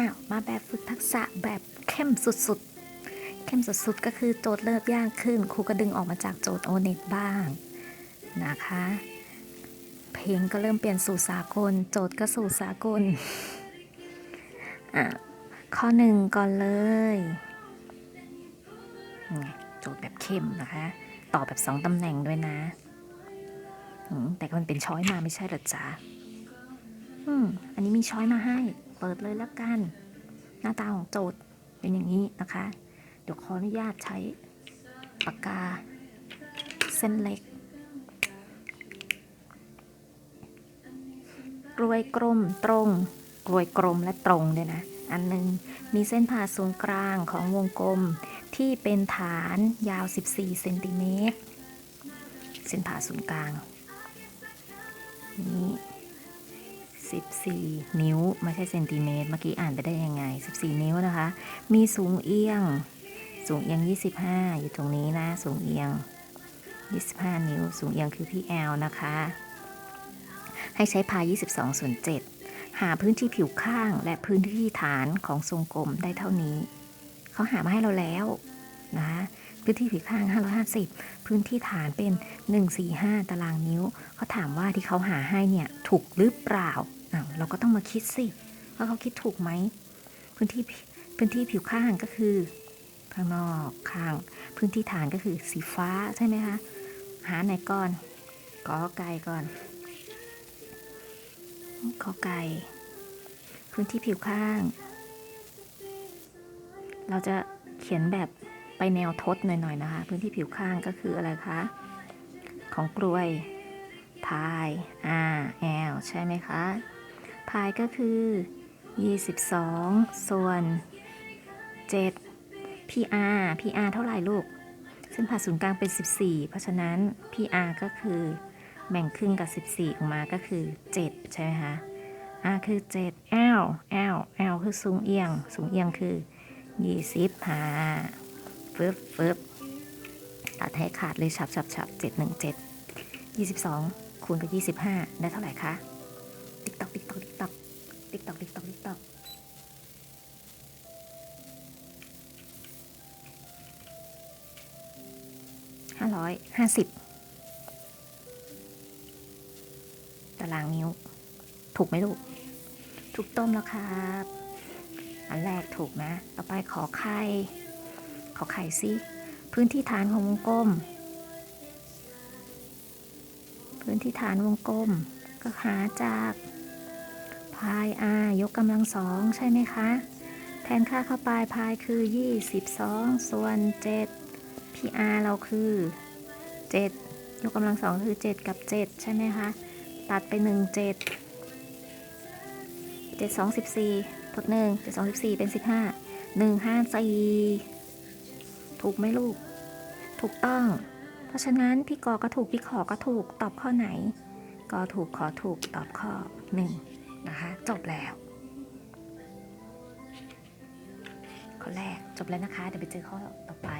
อ้าวมาแบบฝึกทักษะแบบเข้มสุดๆ เข้มสุดๆ ก็คือโจทย์เริ่มยากขึ้น ครูก็ดึงออกมาจากโจทย์โอเน็ตบ้างนะคะ เพลงก็เริ่มเปลี่ยนสู่สากล โจทย์ก็สู่สากลอะข้อหนึ่งก่อนเลยโจทย์แบบเข้มนะคะตอบแบบสองตำแหน่งด้วยนะ แต่ก็มันเป็นช้อยมาไม่ใช่หรอจ๊ะอืม อันนี้มีช้อยมาให้ เปิดเลยแล้วกัน หน้าตาของโจทย์เป็นอย่างนี้นะคะ เดี๋ยวขออนุญาตใช้ปากกา เส้นเล็ก กลวยกลมตรง กลวยกลมและตรงด้วยนะ อันหนึ่งมีเส้นผ่าศูนย์กลางของวงกลมที่เป็นฐานยาว 14 เซนติเมตร เส้นผ่าศูนย์กลางนี่ 14 นิ้ว ไม่ใช่เซนติเมตร เมื่อกี้อ่านไปได้ยังไง 14 นิ้วนะคะ มีสูงเอียง สูงเอียง 25 อยู่ตรงนี้นะ สูงเอียง 25 นิ้ว สูงเอียงคือที่ L นะคะ ให้ใช้พาย 22ส่วน7หาพื้นที่ผิวข้างและพื้นที่ฐานของทรงกลมได้เท่านี้ เขาหามาให้เราแล้วนะคะพื้นที่ผิวข้าง 550 พื้นที่ฐานเป็น 145 ตารางนิ้ว เขาถามว่าที่เขาหาให้เนี่ย ถูกหรือเปล่า อ้าวเราก็ต้องมาคิดสิว่าเขาคิดถูกไหมพื้นที่พื้นที่ผิวข้างก็คือข้างนอกข้าง พื้นที่ฐานก็คือสีฟ้าใช่ไหมคะหาไหนก่อนกอไก่ก่อนกอไก่พื้นที่ผิวข้าง เราจะเขียนแบบไปแนวทดหน่อยๆนะคะ พื้นที่ผิวข้างก็คืออะไรคะของกลวยพาย R L ใช่ไหมคะ พายก็คือ 22 ส่วน 7 PR PR เท่าไหร่ลูก เส้นผ่าศูนย์กลางเป็น 14 เพราะฉะนั้น PR ก็คือแบ่งครึ่งกับ 14 ออกมาก็คือ 7 ใช่ไหมคะ R คือ 7 L L L คือสูงเอียง สูงเอียงคือ 20หาฟึบฟึบตัดให้ขาดเลยฉับฉับฉับ717 22 คูณกับ 25 ได้เท่าไหร่คะ ติ๊กตอกติ๊กตอกติ๊กตอกติ๊กตอกติ๊กตอกติ๊กตอกห้าร้อยห้าสิบตารางนิ้ว ถูกไหมลูก ถูกต้มแล้วครับ อันแรกถูกนะ ต่อไปขอไข่ ขอไข่สิ พื้นที่ฐานของวงกลม พื้นที่ฐานวงกลม ก็หาจากพาย r ยกกำลังสองใช่ไหมคะ แทนค่าเข้าไปพายคือ 22 ส่วน7พี่ r เราคือ 7 ยกกำลังสองคือ 7 กับ 7 ใช่ไหมคะ ตัดไป 1 7 7 2 14ทด1 7 2 14 เป็น 15 1 5 4 ถูกไหมลูก ถูกต้อง เพราะฉะนั้นพี่กอก็ถูก พี่ขอก็ถูกตอบข้อไหน ก็ถูกขอถูกตอบข้อหนึ่งนะคะจบแล้ว ข้อแรกจบแล้วนะคะ เดี๋ยวไปเจอข้อต่อไป